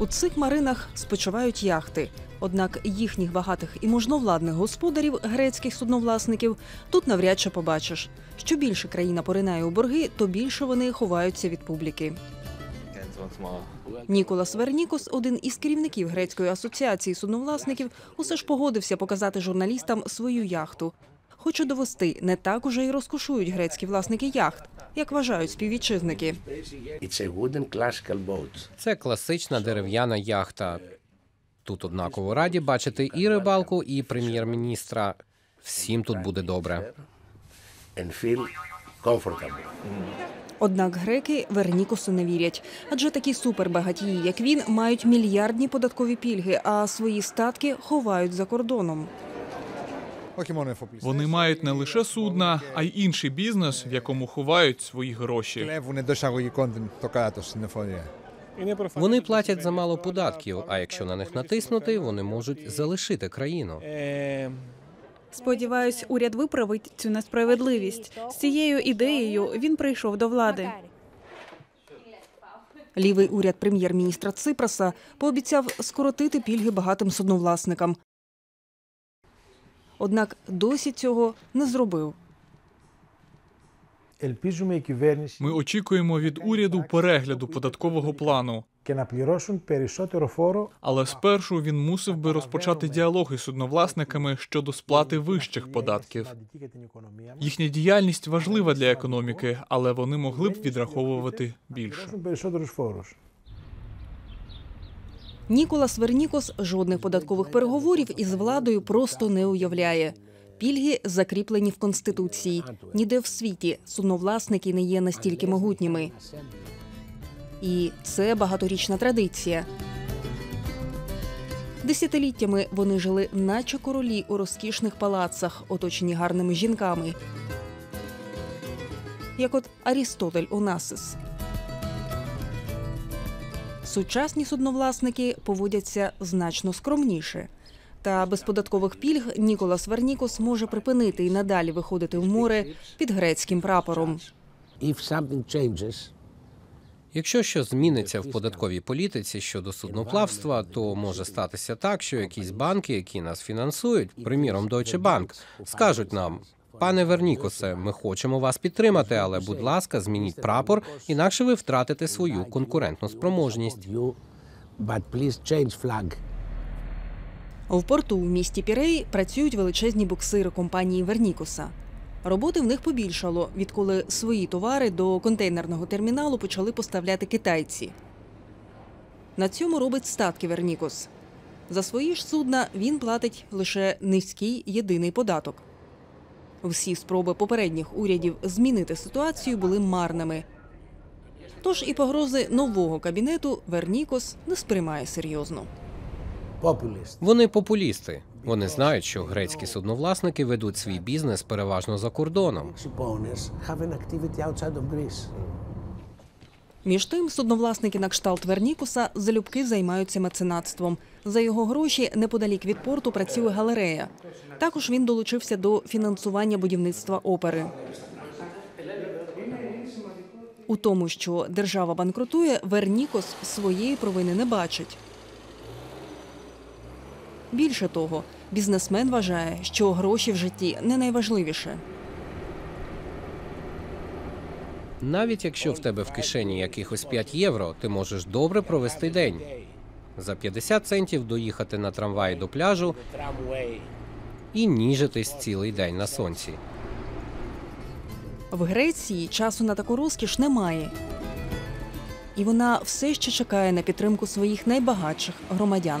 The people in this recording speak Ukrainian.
У цих маринах спочивають яхти. Однак їхніх багатих і можновладних господарів, грецьких судновласників, тут навряд чи побачиш. Що більше країна поринає у борги, то більше вони ховаються від публіки. Ніколас Вернікос, один із керівників грецької асоціації судновласників, усе ж погодився показати журналістам свою яхту. Хоче довести, не так уже й розкошують грецькі власники яхт, як вважають співвітчизники. Це класична дерев'яна яхта. Тут однаково раді бачити і рибалку, і прем'єр-міністра. Всім тут буде добре. Однак греки Вернікосу не вірять, адже такі супербагатії, як він, мають мільярдні податкові пільги, а свої статки ховають за кордоном. Вони мають не лише судна, а й інший бізнес, в якому ховають свої гроші. Вони платять замало податків. А якщо на них натиснути, вони можуть залишити країну. Сподіваюсь, уряд виправить цю несправедливість. З цією ідеєю він прийшов до влади. Лівий уряд прем'єр-міністра Ципраса пообіцяв скоротити пільги багатим судновласникам однак досі цього не зробив. Ми очікуємо від уряду перегляду податкового плану. Але спершу він мусив би розпочати діалоги з судновласниками щодо сплати вищих податків. Їхня діяльність важлива для економіки, але вони могли б відраховувати більше. Ніколас Вернікос жодних податкових переговорів із владою просто не уявляє. Пільги закріплені в конституції. Ніде в світі судновласники не є настільки могутніми. І це багаторічна традиція. Десятиліттями вони жили, наче королі у розкішних палацах, оточені гарними жінками. Як от Арістотель Онасис. Сучасні судновласники поводяться значно скромніше. Та без податкових пільг Ніколас Вернікос може припинити і надалі виходити в море під грецьким прапором. Якщо щось зміниться в податковій політиці щодо судноплавства, то може статися так, що якісь банки, які нас фінансують, приміром Deutsche Bank, скажуть нам. Пане Вернікосе, ми хочемо вас підтримати, але, будь ласка, змініть прапор, інакше ви втратите свою конкурентну спроможність. В порту в місті Пірей працюють величезні буксири компанії Вернікоса. Роботи в них побільшало, відколи свої товари до контейнерного терміналу почали поставляти китайці. На цьому робить статки Вернікос. За свої ж судна він платить лише низький єдиний податок. Всі спроби попередніх урядів змінити ситуацію були марними. Тож і погрози нового кабінету Вернікос не сприймає серйозно. Вони популісти. Вони знають, що грецькі судновласники ведуть свій бізнес переважно за кордоном. Між тим, судновласники на кшталт Вернікуса залюбки займаються меценатством. За його гроші неподалік від порту працює галерея. Також він долучився до фінансування будівництва опери. У тому, що держава банкрутує, Вернікос своєї провини не бачить. Більше того, бізнесмен вважає, що гроші в житті не найважливіше. Навіть якщо в тебе в кишені якихось 5 євро, ти можеш добре провести день. За 50 центів доїхати на трамваї до пляжу і ніжитись цілий день на сонці. В Греції часу на таку розкіш немає. І вона все ще чекає на підтримку своїх найбагатших громадян.